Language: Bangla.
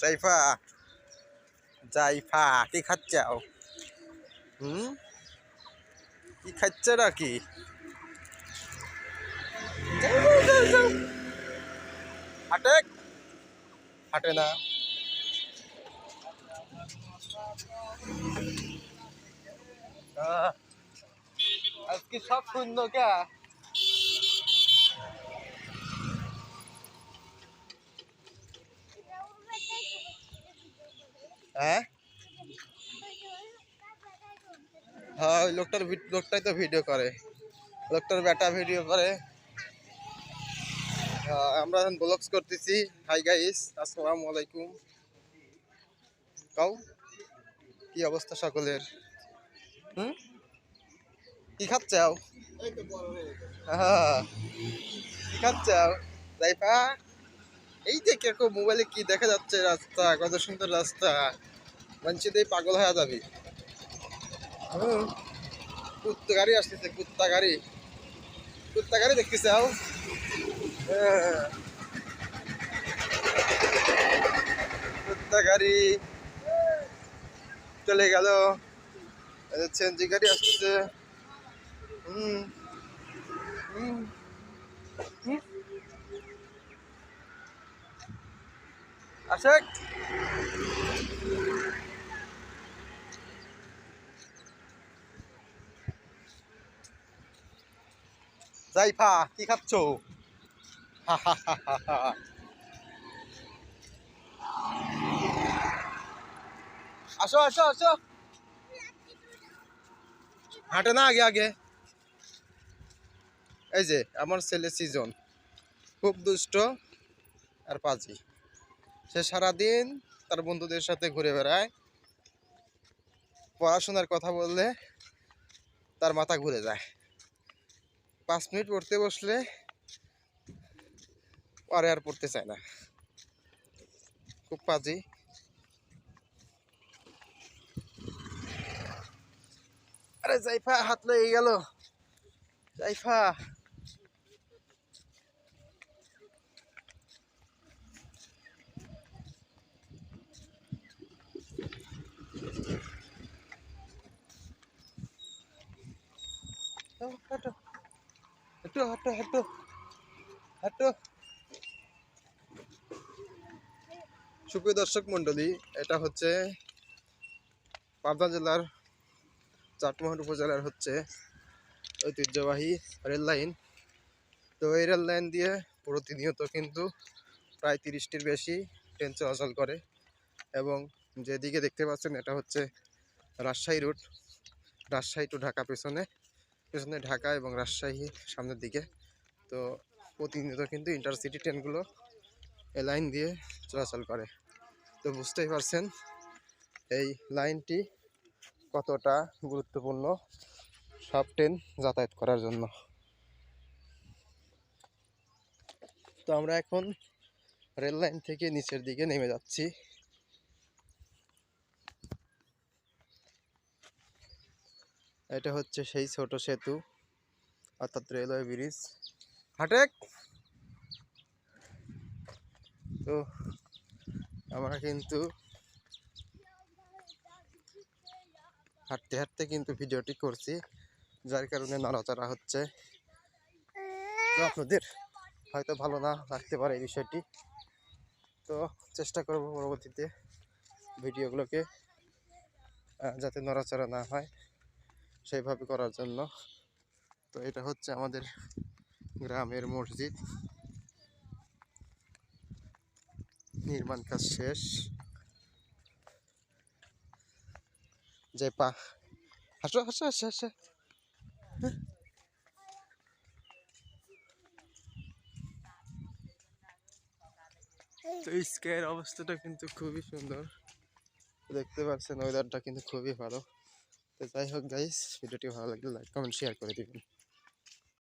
জাইফা। জাইফা, কি খাচ্ছাও হুম? কি খাচ্ছ নাকি? হাটে হাটে না। আজকে সব শূন্য কে? হ্যাঁ? হ্যাঁ ওই লোকটার লোকটাই তো ভিডিও করে। লোকটার বেটা ভিডিও করে। হ্যাঁ, আমরা এখন ব্লগস করতেছি। হাই গাইস আসসালামু আলাইকুম। কাউ? কি অবস্থা সকলের? হুম? কি খাচ্ছাও হ্যাঁ। কি খাচ্ছাও এই যে কীরকম মোবাইলে কি দেখা যাচ্ছে রাস্তা কত সুন্দর রাস্তা মানুষ দিয়ে পাগল হয়ে যাবি। হুম, কুত্তা গাড়ি আসতেছে কুত্তা গাড়ি। কুত্তা গাড়ি দেখতেছে আও হ্যাঁ। কুত্তা গাড়ি। চলে গেল। চেঞ্জি গাড়ি আসতেছে। হুম। হুম। আশেক। জাইফা, কি খাচ্ছ? আসো আসো আসো। হাঁটে না আগে আগে। এই যে, আমার ছেলে সিজন। খুব দুষ্ট আর পাজি। সারাদিন তার বন্ধুদের সাথে ঘুরে বেড়ায়। পড়াশোনার কথা বললে তার মাথা ঘুরে যায়। পাঁচ মিনিট পড়তে বসলে পরে আর পড়তে চায় না। খুব পাজি। আরে জাইফা, হাত লেগে গেল। জাইফা। হাঁটো সুপ্রিয় দর্শক মণ্ডলী, এটা হচ্ছে পাবনা জেলার চাটমোহন উপজেলার হচ্ছে ঐতিহ্যবাহী রেল লাইন। তো এই রেল লাইন দিয়ে প্রতিনিয়ত কিন্তু প্রায় তিরিশটির বেশি ট্রেন চলাচল করে এবং যেদিকে দেখতে পাচ্ছেন, এটা হচ্ছে রাজশাহী রুট রাজশাহী টু ঢাকা পেছনে। পেছনে ঢাকা এবং রাজশাহী সামনের দিকে। তো প্রতিনিয়ত কিন্তু ইন্টারসিটি ট্রেনগুলো এই লাইন দিয়ে চলাচল করে। তো বুঝতেই পারছেন এই লাইনটি কতটা গুরুত্বপূর্ণ সব ট্রেন যাতায়াত করার জন্য। তো আমরা এখন রেল লাইন থেকে নিচের দিকে নেমে যাচ্ছি। এটা হচ্ছে সেই ছোট সেতু, অর্থাৎ রেলওয়ে ব্রিজ। হাটেক! তো, আমরা কিন্তু হাঁটতে হাঁটতে কিন্তু ভিডিওটি করছি, যার কারণে নড়াচড়া হচ্ছে। আপনাদের হয়তো ভালো না লাগতে পারে এই বিষয়টি। তো চেষ্টা করব পরবর্তীতে ভিডিওগুলোকে যাতে নড়াচড়া না হয়। সেইভাবে করার জন্য। তো এটা হচ্ছে আমাদের গ্রামের মসজিদ। নির্মাণ কাজ শেষ। যে পা, হাসো হাসো হাসো হাসো। তো অবস্থাটা কিন্তু খুবই সুন্দর। দেখতে পাচ্ছেন ওয়েদারটা কিন্তু খুবই ভালো। তো যাই হোক গাইস ভিডিওটি ভালো লাগলে লাইক কমেন্ট শেয়ার করে দিবেন।